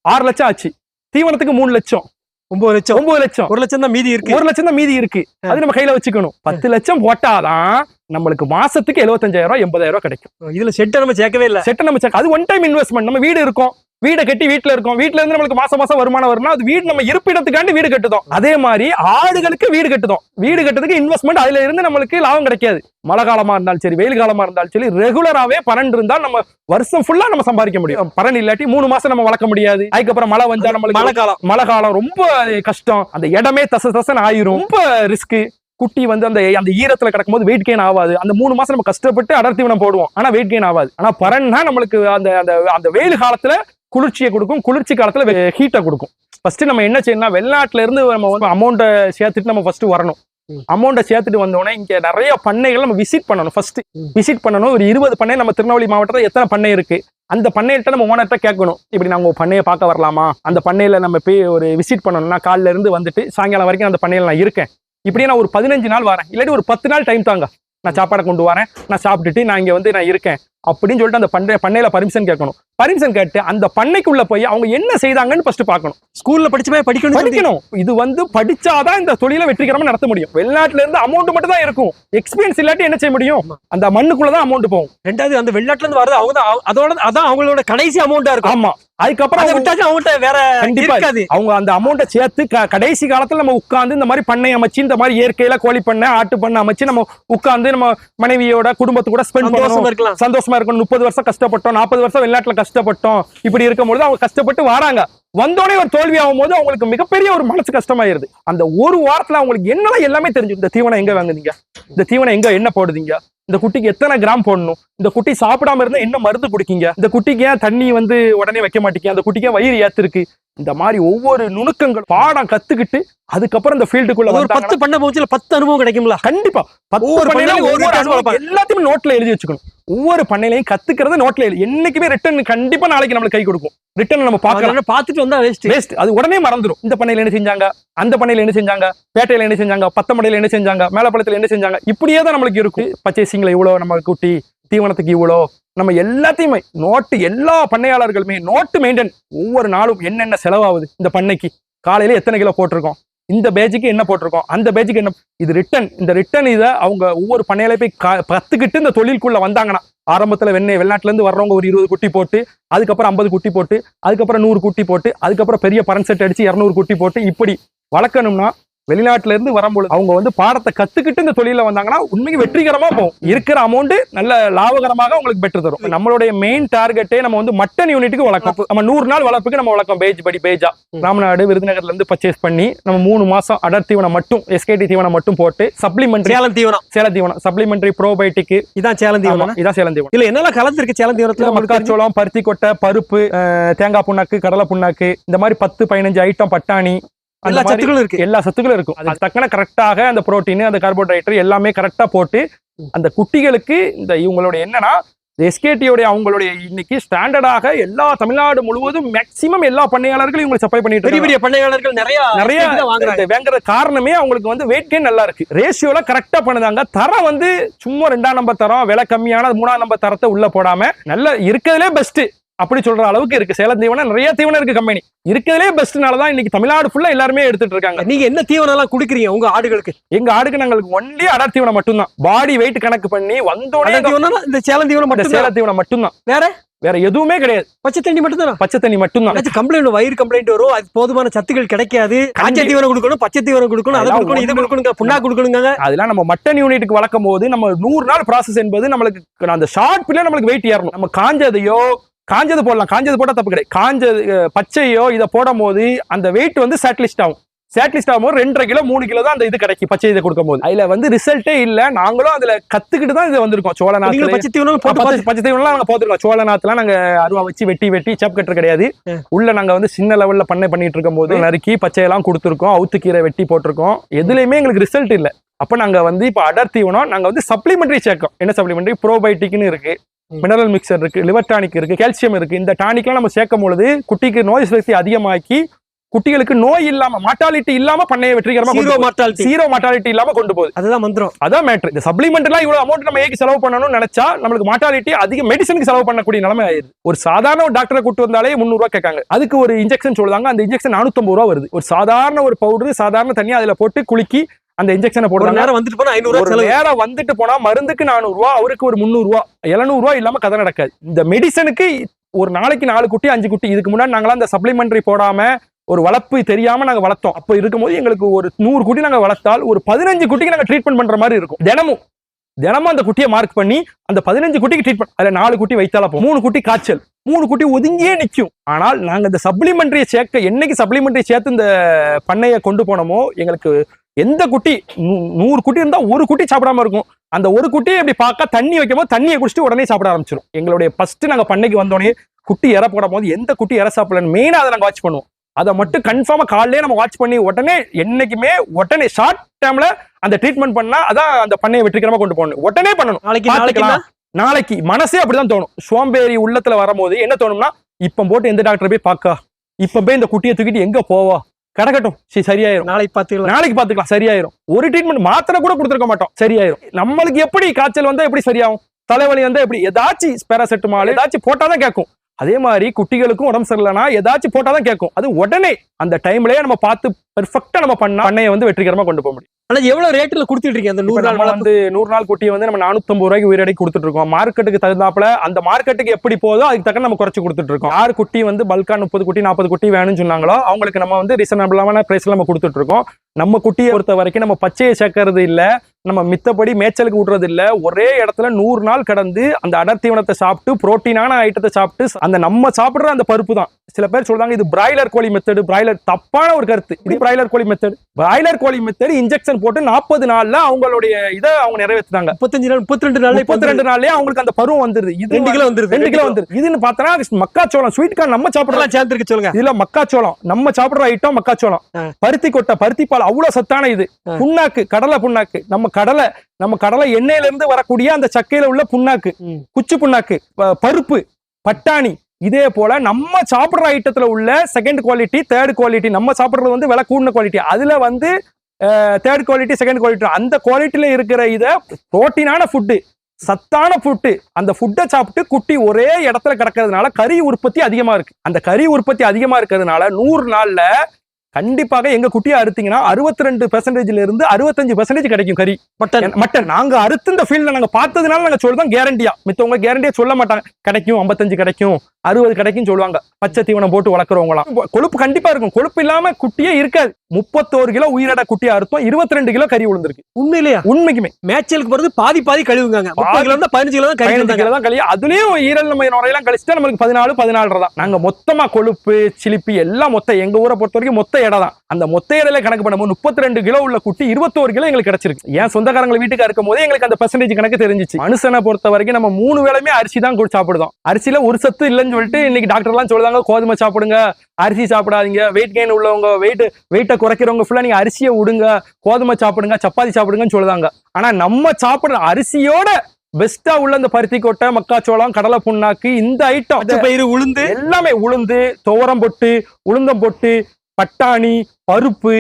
ஆறு லட்சம் ஆச்சு. தீவனத்துக்கு மூணு லட்சம். ஒன்பது லட்சம். ஒன்பது லட்சம். ஒரு லட்சம் தான் மீதி இருக்கு. ஒரு லட்சம் தான் மீதி இருக்கு. அது நம்ம கையில வச்சுக்கணும். பத்து லட்சம் போட்டாதான் நம்மளுக்கு மாசத்துக்கு எழுபத்தஞ்சாயிரம் ரூபாய் எண்பதாயிரம் ரூபாய் கிடைக்கும். இதுல செட்டை நம்ம சேர்க்கவே இல்ல. செட்டை நம்ம check- அது ஒன் டைம் இன்வெஸ்ட்மெண்ட் நம்ம வீடு இருக்கும். வீடை கட்டி வீட்டுல இருக்கோம். வீட்டுல இருந்து நம்மளுக்கு மாசம் மாசம் வருமானம் வரும்னா அது வீடு நம்ம இருப்பிடத்துக்காண்டி வீடு கட்டுதோம். அதே மாதிரி ஆடுகளுக்கு வீடு கட்டுதோம். வீடு கட்டுறதுக்கு இன்வெஸ்ட்மெண்ட் அதுல இருந்து நம்மளுக்கு லாபம் கிடைக்காது. மழை காலமா இருந்தாலும் சரி வெயில் காலமா இருந்தாலும் சரி ரெகுலராவே பரன் இருந்தால் நம்ம வருஷம் ஃபுல்லா நம்ம சம்பாதிக்க முடியும். பரன் இல்லாட்டி மூணு மாசம் நம்ம வளர்க்க முடியாது. அதுக்கப்புறம் மழை வந்தா நம்மளுக்கு மழை காலம். மழை காலம் ரொம்ப கஷ்டம். அந்த இடமே தச தசன்னு ஆயிரும். ரொம்ப ரிஸ்க் குட்டி வந்து அந்த அந்த ஈரத்துல கிடக்கும்போது வெயிட் கெயின் ஆகாது. அந்த மூணு மாசம் நம்ம கஷ்டப்பட்டு அடர் தீவனம் போடுவோம். ஆனா வெயிட் கெயின் ஆகாது. ஆனா பரன்னா நம்மளுக்கு அந்த அந்த அந்த வெயில் காலத்துல குளிர்ச்சியை கொடுக்கும் குளிர்ச்சி காலத்துல ஹீட்டை கொடுக்கும். ஃபர்ஸ்ட் நம்ம என்ன செய்யணும்னா வெளிநாட்டுல இருந்து நம்ம வந்து அமௌண்ட்டை சேர்த்துட்டு நம்ம ஃபர்ஸ்ட் வரணும். அமௌண்ட்டை சேர்த்துட்டு வந்தோடனே இங்க நிறைய பண்ணைகள் நம்ம விசிட் பண்ணணும் ஃபர்ஸ்ட் விசிட் பண்ணணும். ஒரு இருபது பண்ணை நம்ம திருநெல்வேலி மாவட்டத்தில் எத்தனை பண்ணை இருக்கு? அந்த பண்ணையிட்ட நம்ம ஓனர்கிட்ட கேட்கணும். இப்படி நாங்க உங்க பண்ணையை பார்க்க வரலாமா? அந்த பண்ணையில நம்ம போய் ஒரு விசிட் பண்ணணும்னா காலைல இருந்து வந்துட்டு சாயங்காலம் வரைக்கும் அந்த பண்ணையில நான் இருக்கேன். இப்படியே நான் ஒரு பதினஞ்சு நாள் வரேன். இல்லாட்டி ஒரு பத்து நாள் டைம் தாங்க. நான் சாப்பாடை கொண்டு வரேன் நான் சாப்பிட்டுட்டு நான் இங்க வந்து நான் இருக்கேன் அப்படின்னு சொல்லிட்டு அந்த பண்ணை பண்ணையில பர்மிஷன் கேட்கணும். பர்மிஷன் கேட்டு அந்த பண்ணைக்குள்ள போய் அவங்க என்ன செய்தாங்கன்னு ஃபர்ஸ்ட் பார்க்கணும். ஸ்கூல்ல படிச்சமே படிக்கணும் சொல்லி- படிக்கணும். இது வந்து படிச்சாதான் இந்த தொழிலை வெற்றிகரமா நடத்த முடியும். வெளிநாட்டுல இருந்து அமௌண்ட் மட்டும் தான் இருக்கும். எக்ஸ்பீரியன்ஸ் இல்லாட்டி என்ன செய்ய முடியும்? அந்த மண்ணுக்குள்ளதான் அமௌண்ட் போகும். ரெண்டாவது அந்த வெளிநாட்டுல இருந்து வரது அவங்க தான் அதோட அதான் அவங்களோட கடைசி அமௌண்டா இருக்கும். ஆமா. அதுக்கப்புறம் அதை விட்டாச்சும் அவங்கள்ட்ட வேற கண்டிப்பா இருக்காது. அவங்க அந்த அமௌண்ட்டை சேர்த்து கடைசி காலத்துல நம்ம உட்கார்ந்து இந்த மாதிரி பண்ணை அமைச்சு இந்த மாதிரி இயற்கையில கோழி பண்ணை ஆட்டு பண்ணை அமைச்சு நம்ம உட்கார்ந்து நம்ம மனைவியோட குடும்பத்து கூட ஸ்பெண்ட் பண்ணணும். சந்தோஷமா இருக்கணும். முப்பது வருஷம் கஷ்டப்பட்டோம் நாற்பது வருஷம் வெளிநாட்டுல கஷ்டப்பட்டோம். இப்படி இருக்கும்போது அவங்க கஷ்டப்பட்டு வராங்க. வந்தோடனே ஒரு தோல்வி ஆகும் போது அவங்களுக்கு மிகப்பெரிய ஒரு மனசு கஷ்டமாயிருது. அந்த ஒரு வாரத்துல அவங்களுக்கு என்னலாம் எல்லாமே தெரிஞ்சு இந்த தீவனம் எங்க வாங்குனீங்க? இந்த தீவனம் எங்க என்ன போடுதீங்க? இந்த குட்டிக்கு எத்தனை கிராம் போடணும்? இந்த குட்டி சாப்பிடாம இருந்தா என்ன மருந்து குடிக்கீங்க? இந்த குட்டிக்கு ஏன் தண்ணி வந்து உடனே வைக்க மாட்டேங்க? அந்த குட்டிக்கு ஏன் வயிறு ஏத்திருக்கு? இந்த மாதிரி ஒவ்வொரு நுணுக்கங்கள் பாடம் கத்துக்கிட்டு அதுக்கப்புறம் இந்த ஃபீல்டுக்குள்ள ஒரு பத்து பண்ண போச்சுல பத்து அனுபவம் கிடைக்கும்ல? கண்டிப்பா. பத்து ஒவ்வொரு பண்ணையில ஒவ்வொரு. எல்லாத்தையுமே நோட்ல எழுதி வச்சுக்கணும். ஒவ்வொரு பண்ணையிலையும் கத்துக்கிறது நோட்ல எழுதி என்னைக்குமே ரிட்டர்ன் கண்டிப்பா நாளைக்கு நம்மளுக்கு கை கொடுக்கும். ரிட்டர்ன் நம்ம பார்க்கலாம். பாத்துட்டு வந்தா வேஸ்ட் வேஸ்ட் அது உடனே மறந்துடும் இந்த பண்ணையில என்ன செஞ்சாங்க? அந்த பண்ணையில என்ன செஞ்சாங்க? பேட்டையில என்ன செஞ்சாங்க? பத்தமடையில என்ன செஞ்சாங்க? மேலப்பழத்துல என்ன செஞ்சாங்க? இப்படியே தான் நம்மளுக்கு இருக்கும். பச்சைசிங்களை இவ்வளோ நம்ம குட்டி தீவனத்துக்கு இவ்வளோ. நம்ம எல்லாத்தையுமே நோட்டு எல்லா பண்ணையாளர்களுமே நோட்டு மெயின்டைன் ஒவ்வொரு நாளும் என்னென்ன செலவாகுது இந்த பண்ணைக்கு? காலையில எத்தனை கிலோ போட்டிருக்கோம்? இந்த பேஜுக்கு என்ன போட்டிருக்கோம்? அந்த பேஜுக்கு என்ன இது ரிட்டன் இந்த ரிட்டன் இதை அவங்க ஒவ்வொரு பண்ணையில போய் கத்துக்கிட்டு இந்த தொழிலுக்குள்ள வந்தாங்கன்னா ஆரம்பத்துல வெண்ணெய் வெளிநாட்டுல இருந்து வர்றவங்க ஒரு இருபது குட்டி போட்டு அதுக்கப்புறம் ஐம்பது குட்டி போட்டு அதுக்கப்புறம் நூறு குட்டி போட்டு அதுக்கப்புறம் பெரிய பரன் செட் அடிச்சு இரநூறு குட்டி போட்டு இப்படி வளர்க்கணும்னா வெளிநாட்டுல இருந்து வரும்பொழுது அவங்க வந்து பாடத்தை கத்துக்கிட்டு இந்த தொழில வந்தாங்கன்னா உண்மைக்கு வெற்றிகரமா போகும். இருக்கிற அமௌண்ட் நல்ல லாபகரமாக உங்களுக்கு பெற்று தரும். நம்மளுடைய மெயின் டார்கெட்டே நம்ம வந்து மட்டன் யூனிட்டுக்கு வளர்க்கும் நம்ம நூறு நாள் வளர்ப்புக்கு நம்ம வளர்க்கும் பேஜ் படி பேஜா. ராமநாடு விருதுநகர்ல இருந்து பர்ச்சேஸ் பண்ணி நம்ம மூணு மாசம் அடர் தீவனம் மட்டும் எஸ்கேடி தீவனம் மட்டும் போட்டு சப்ளிமெண்டரி சேலம் தீவனம். சேல தீவனம். சப்ளிமெண்டரி ப்ரோபயோட்டிக் இதான் சேலம் தீவனம். இதான் சேலம் தீவனம். இல்ல என்னெல்லாம் கலந்துருக்கு சேலம் தீவனத்துல? மக்காச்சோளம் பருத்தி கொட்டை பருப்பு தேங்காய் புண்ணாக்கு கடலை புண்ணாக்கு இந்த மாதிரி பத்து பதினஞ்சு ஐட்டம் பட்டாணி எல்லா சத்துக்களும் இருக்கு. எல்லா சத்துக்களும் இருக்கும். அது தக்கன கரெக்டாக அந்த புரோட்டீன் அந்த கார்போஹைட்ரேட் எல்லாமே கரெக்டா போட்டு அந்த குட்டிகளுக்கு இந்த இவங்களோட என்னன்னா எஸ்கேடியோடைய அவங்களுடைய இன்னைக்கு ஸ்டாண்டர்டாக எல்லா தமிழ்நாடு முழுவதும் மேக்சிமம் எல்லா பண்ணையாளர்களும் இவங்களை சப்ளை பண்ணிட்டு பெரிய. பெரிய பண்ணையாளர்கள் நிறைய நிறைய வேங்குற காரணமே அவங்களுக்கு வந்து வெயிட் கெயின் நல்லா இருக்கு. ரேஷியோல கரெக்டா பண்ணுதாங்க. தரம் வந்து சும்மா ரெண்டாம் நம்பர் தரம் விலை கம்மியான மூணாம் நம்பர் தரத்தை உள்ள போடாம நல்ல இருக்கிறதுலே பெஸ்ட் அப்படி சொல்ற அளவுக்கு இருக்கு. சேலம் தீவனம் நிறைய தீவனம் இருக்கு கம்பெனி. இருக்கிறதுலே பெஸ்ட்னால தான் இன்னைக்கு தமிழ்நாடு ஃபுல்லா எல்லாருமே எடுத்துட்டு இருக்காங்க. நீங்க என்ன தீவனம் எல்லாம் குடுக்குறீங்க உங்க ஆடுகளுக்கு? எங்க ஆடுக்கு நாங்களுக்கு ஒன்லி அடர் தீவனம் மட்டும்தான். பாடி வெயிட் கணக்கு பண்ணி வந்தோடனே தீவனம் இந்த சேலம் தீவனம் மட்டும் சேல தீவனம் மட்டும்தான். வேற? வேற எதுவுமே கிடையாது. பச்சை தண்ணி மட்டும் தானே பச்சை தண்ணி மட்டும்தான். ஏதாச்சும் கம்ப்ளைண்ட் வயிறு கம்ப்ளைண்ட் வரும். அது போதுமான சத்துக்கள் கிடைக்காது. காஞ்ச தீவனம் கொடுக்கணும் பச்சை தீவனம் கொடுக்கணும் அதை கொடுக்கணும் இது கொடுக்கணும் புண்ணா கொடுக்கணுங்க அதெல்லாம் நம்ம மட்டன் யூனிட்டுக்கு வளர்க்கும் போது நம்ம நூறு நாள் ப்ராசஸ் என்பது நம்மளுக்கு அந்த ஷார்ட் பிள்ளை நம்மளுக்கு வெயிட் ஏறணும். நம்ம காஞ்சதையோ காஞ்சது போடலாம். காஞ்சது போட்டா தப்பு கிடையாது. காஞ்சது பச்சையோ இதை போடும் போது அந்த வெயிட் வந்து சேட்லிஸ்ட் ஆகும். சேட்லிஸ்ட் ஆகும்போது ரெண்டரை கிலோ மூணு கிலோ தான் அந்த இது கிடைக்கும். பச்சை இதை கொடுக்கும் போது அதுல வந்து ரிசல்ட்டே இல்ல. நாங்களும் அதுல கத்துக்கிட்டு தான் இது வந்திருக்கோம். சோழ நாத்துல பச்சை தீவனம் போட்டு பச்சை தீவனம்லாம் நாங்க போத்துருக்கோம். சோழ நாத்துல நாங்க அருவா வச்சு வெட்டி வெட்டி சேப் கட்டுற கிடையாது. உள்ள நாங்க வந்து சின்ன லெவல்ல பண்ணை பண்ணிட்டு இருக்கும் போது நறுக்கி பச்சையெல்லாம் கொடுத்துருக்கோம். அவுத்துக்கீரை வெட்டி போட்டிருக்கோம். எதுலயுமே எங்களுக்கு ரிசல்ட் இல்ல. அப்ப நாங்க வந்து இப்ப அடர் தீவனம் நாங்க வந்து சப்ளிமெண்டரி சேர்க்கோம் என்ன சப்ளிமெண்டரி ப்ரோபயோட்டிக்னு இருக்கு. மினரல் மிக்சர் இருக்கு லிவர் டானிக் இருக்கு கால்சியம் இருக்கு. இந்த டானிக்லாம் நம்ம சேர்க்கும் பொழுது குட்டிக்கு நோய் சக்தி அதிகமாக்கி குட்டிகளுக்கு நோய் இல்லாம மார்டாலிட்டி இல்லாம பண்ணையை வெற்றிகரமா ஜீரோ மார்டாலிட்டி ஜீரோ மார்டாலிட்டி இல்லாம கொண்டு போகுது. அதுதான் மந்திரம். அதான் மேட்ரு இந்த சப்ளிமெண்ட் எல்லாம் இவ்வளவு அமௌண்ட் நம்ம ஏக்கு செலவு பண்ணணும்னு நினைச்சா நம்மளுக்கு மார்டாலிட்டி அதிக மெடிசனுக்கு செலவு பண்ணக்கூடிய நிலைமை ஆயிருது ஒரு சாதாரண ஒரு டாக்டரை கூட்டு வந்தாலே முந்நூறு ரூபாய் கேட்காங்க. அதுக்கு ஒரு இன்ஜெக்ஷன் சொல்லுவாங்க. அந்த இன்ஜெக்ஷன் நானூத்தம்பது ரூபா வருது. ஒரு சாதாரண ஒரு பவுடர் சாதாரண தண்ணி அதுல போட்டு குலுக்கி அந்த இன்ஜெக்ஷனை போடுறாங்க. நேரம் வந்துட்டு போனா ஐநூறு நேரம் வந்துட்டு போனா மருந்துக்கு நானூறு ரூபா அவருக்கு ஒரு முந்நூறு ரூபா எழுநூறு ரூபா இல்லாம கதை நடக்காது. இந்த மெடிசனுக்கு ஒரு நாளைக்கு நாலு குட்டி அஞ்சு குட்டி இதுக்கு முன்னாடி நாங்களாம் இந்த சப்ளிமெண்டரி போடாம ஒரு வளர்ப்பு தெரியாம நாங்க வளர்த்தோம். அப்போ இருக்கும்போது எங்களுக்கு ஒரு நூறு குட்டி நாங்க வளர்த்தால் ஒரு பதினஞ்சு குட்டிக்கு நாங்க ட்ரீட்மெண்ட் பண்ற மாதிரி இருக்கும். தினமும். தினமும் அந்த குட்டியை மார்க் பண்ணி அந்த பதினஞ்சு குட்டிக்கு ட்ரீட்மெண்ட் அதுல நாலு குட்டி வைத்தால போதும். மூணு குட்டி காய்ச்சல். மூணு குட்டி ஒதுங்கியே நிக்கும். ஆனால் நாங்க இந்த சப்ளிமெண்டரியை சேர்க்க என்னைக்கு சப்ளிமெண்டரி சேர்த்து இந்த பண்ணையை கொண்டு போனோமோ எங்களுக்கு எந்த குட்டி நூறு குட்டி இருந்தா ஒரு குட்டி சாப்பிடாம இருக்கும். அந்த ஒரு குட்டி இப்படி பார்க்க தண்ணி வைக்கும்போது தண்ணியை குடிச்சிட்டு உடனே சாப்பிட ஆரம்பிச்சிடும் எங்களுடைய ஃபர்ஸ்ட் நாங்க பண்ணைக்கு வந்தோடனே குட்டி இற போடும் போது எந்த குட்டி இற சாப்பிடலன்னு மெயினா அதை நாங்க வாட்ச் பண்ணுவோம். அதை மட்டும் கன்ஃபார்மா காலையிலே நம்ம வாட்ச் பண்ணி உடனே என்னைக்குமே உடனே ஷார்ட் டைம்ல அந்த ட்ரீட்மெண்ட் பண்ணா அதான் அந்த பண்ணையை வெற்றிகரமா கொண்டு போகணும். உடனே பண்ணணும். நாளைக்கு. நாளைக்கு மனசே அப்படிதான் தோணும். சோம்பேறி உள்ளத்துல வரும்போது என்ன தோணும்னா இப்ப போட்டு எந்த டாக்டர் போய் பார்க்க? இப்ப போய் இந்த குட்டியை தூக்கிட்டு எங்க போவா? கிடக்கட்டும். சரி சரியாயிரும். நாளைக்கு பாத்துக்கலாம் நாளைக்கு பாத்துக்கலாம் சரியாயிரும். ஒரு ட்ரீட்மெண்ட் மாத்திரை கூட கொடுத்துருக்க மாட்டோம். சரியாயிரும். நம்மளுக்கு எப்படி காய்ச்சல் வந்தா எப்படி சரியாகும்? தலைவலி வந்தா எப்படி? ஏதாச்சும் பேராசெட்டமால் ஏதாச்சும் போட்டாதான் கேட்கும். அதே மாதிரி குட்டிகளுக்கும் உடம்பு சரியில்லைனா ஏதாச்சும் போட்டாதான் கேட்கும். அது உடனே அந்த டைம்லயே நம்ம பார்த்து பெர்ஃபெக்டா நம்ம பண்ணா பண்ணையை வந்து வெற்றிகரமா கொண்டு போக முடியும். ஆனா எவ்வளவு ரேட்ல கொடுத்துட்டு இருக்கீங்க அந்த நூறு நாள் வந்து நூறு நாள் குட்டியை வந்து நம்ம நானூத்தம்பது ரூபாய்க்கு உயிரடை கொடுத்துட்டு இருக்கோம். மார்க்கெட்டுக்கு தகுந்தாப்புல அந்த மார்க்கெட்டுக்கு எப்படி போதோ அதுக்கு தக்க நம்ம குறைச்சு கொடுத்துட்டு இருக்கோம். யார் குட்டி வந்து பல்கா முப்பது குட்டி நாற்பது குட்டி வேணும்னு சொன்னாங்களோ அவங்களுக்கு நம்ம வந்து ரீசனபிளான பிரைஸ்ல நம்ம கொடுத்துட்டு இருக்கோம். நம்ம குட்டியை பொறுத்த வரைக்கும் நம்ம பச்சையை சேர்க்கறது இல்ல நம்ம மித்தபடி மேய்ச்சலுக்கு விடுறது இல்ல. ஒரே இடத்துல நூறு நாள் கடந்து அந்த அடர் தீவனத்தை சாப்பிட்டு புரோட்டீனான ஐட்டத்தை சாப்பிட்டு அந்த நம்ம சாப்பிடுற அந்த பருப்பு தான் சில பேர் சொல்றாங்க இது பிராய்லர் கோழி மெத்தடு பிராய்லர் தப்பான ஒரு கருத்து. இது பிராய்லர் கோழி மெத்தட் பிராய்லர் கோழி மெத்தட் இன்ஜெக்ஷன் போட்டு நாற்பது நாள்ல அவங்களுடைய இதை அவங்க நிறைவேற்றுறாங்க முப்பத்தஞ்சு நாள் முப்பத்தி ரெண்டு நாள் முப்பத்தி ரெண்டு நாள்லயே அவங்களுக்கு அந்த பருவம் வந்துருது. இது ரெண்டு கிலோ வந்துருது ரெண்டு கிலோ வந்துருது. இதுன்னு பார்த்தனா மக்காச்சோளம் ஸ்வீட் கார்ன் நம்ம சாப்பிடலாம் சேர்ந்துருக்கு சொல்லுங்க. இதுல மக்காச்சோளம். நம்ம சாப்பிடுற ஐட்டம் மக்காச்சோளம். பருத்தி கொட்டை பருத்தி பால் அவ்வளவு சத்தான இது. புண்ணாக்கு கடலை புண்ணாக்கு. நம்ம கடலை நம்ம கடலை எண்ணெயில இருந்து வரக்கூடிய அந்த சக்கையில உள்ள புண்ணாக்கு. குச்சி புண்ணாக்கு பருப்பு பட்டாணி. இதே போல நம்ம சாப்பிடுற ஐட்டத்துல உள்ள செகண்ட் குவாலிட்டி தேர்ட் குவாலிட்டி நம்ம சாப்பிடுறது வந்து விலை கூடின குவாலிட்டி அதுல வந்து தேர்ட் குவாலிட்டி செகண்ட் குவாலிட்டி அந்த குவாலிட்டியில இருக்கிற இத புரோட்டீனான ஃபுட்டு சத்தான ஃபுட்டு அந்த ஃபுட்டை சாப்பிட்டு குட்டி ஒரே இடத்துல கிடக்கிறதுனால கறி உற்பத்தி அதிகமா இருக்கு. அந்த கறி உற்பத்தி அதிகமா இருக்கிறதுனால நூறு நாள்ல கண்டிப்பாக எங்க குட்டியை அறுத்தீங்கன்னா அறுபத்தி ரெண்டு பெர்சன்டேஜ்ல இருந்து அறுபத்தஞ்சு பெர்சன்டேஜ் கிடைக்கும் கறி. மட்டன். மட்டன். நாங்க அறுத்து இந்த ஃபீல்ட்ல நாங்க பார்த்ததுனால நாங்க சொல்றோம் கேரண்டியா மித்தவங்க கேரண்டியா சொல்ல மாட்டாங்க. கிடைக்கும் ஐம்பத்தஞ்சு கிடைக்கும். அறுபது கிடைக்கும் சொல்லுவாங்க. பச்சை தீவனம் போட்டு வளர்க்குறவங்களாம் கொழுப்பு கண்டிப்பா இருக்கும். கொழுப்பு இல்லாம குட்டியே இருக்காது. முப்பத்தோரு கிலோ உயிரடை குட்டியா அறுத்தோம். இருபத்தி ரெண்டு கிலோ கறி விழுந்திருக்கு. உண்மையிலேயா? உண்மைக்குமே. மேட்சலுக்கு போறது பாதி பாதி கழுவுங்க முப்பது கிலோ பதினஞ்சு கிலோ தான் பதினஞ்சு கிலோ தான் கழியும் அதுலயும் ஈரல் நம்ம நுரையெல்லாம் கழிச்சுட்டா நம்மளுக்கு பதினாலு பதினாலரை தான். நாங்க மொத்தமா கொழுப்பு சிலிப்பி எல்லாம் மொத்த எங்க ஊரை பொறுத்த வரைக்கும் மொத்த இடம் தான். அந்த மொத்த இடையில கணக்கு பண்ணும்போது முப்பத்தி ரெண்டு கிலோ உள்ள குட்டி இருபத்தோரு கிலோ எங்களுக்கு கிடைச்சிருக்கு. ஏன் சொந்தக்காரங்க வீட்டுக்கு இருக்கும் போது எங்களுக்கு அந்த பெர்சன்டேஜ் கணக்கு தெரிஞ்சிச்சு. மனுஷனை பொறுத்த வரைக்கும் நம்ம மூணு வேளையுமே அரிசி தான் கூட சாப்பிடுதோம். அரிசியில ஒரு சத்து இல்லைன்னு சொல்லிட்டு இன்னைக்கு டாக்டர் எல்லாம் சொல்லுவாங்க கோதுமை சாப்பிடுங்க அரிசி சாப்பிடாதீங்க வெயிட் கெயின் உள்ளவங்க வெயிட் வெயிட்டை குறைக்கிறவங்க ஃபுல்லா நீங்க அரிசியை விடுங்க கோதுமை சாப்பிடுங்க சப்பாத்தி சாப்பிடுங்கன்னு சொல்லுவாங்க ஆனா நம்ம சாப்பிடுற அரிசியோட பெஸ்டா உள்ள இந்த பருத்தி கொட்டை மக்காச்சோளம் கடலை புண்ணாக்கு இந்த ஐட்டம் பயிறு உளுந்து. எல்லாமே உளுந்து துவரம் பொட்டு உளுந்தம் பொட்டு பட்டாணி பருப்பு.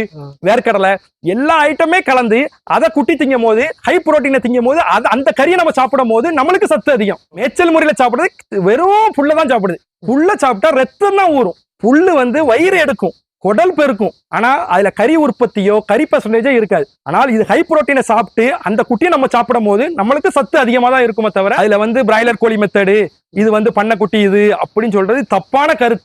வேர்க்கடலை எல்லா ஐட்டமே கலந்து அதை குட்டி திங்கும் போது ஹை புரோட்டீனை திங்கும் போது அது அந்த கறியை நம்ம சாப்பிடும் போது நம்மளுக்கு சத்து அதிகம். மேய்ச்சல் முறையில சாப்பிடுறது வெறும் புல்ல தான் சாப்பிடுது. புல்ல சாப்பிட்டா ரத்தம் தான் ஊறும். புல்லு வந்து வயிறு எடுக்கும் குடல் பெருக்கும். ஆனா அதுல கறி உற்பத்தியோ கறி பர்சன்டேஜோ இருக்காது. ஆனால் இது ஹை புரோட்டீனை சாப்பிட்டு அந்த குட்டியை நம்ம சாப்பிடும் போது நம்மளுக்கு சத்து அதிகமா தான் இருக்குமே தவிர அதுல வந்து பிராய்லர் கோழி மெத்தடு இது வந்து பண்ண குட்டி இது அப்படின்னு சொல்றது தப்பான கருத்து.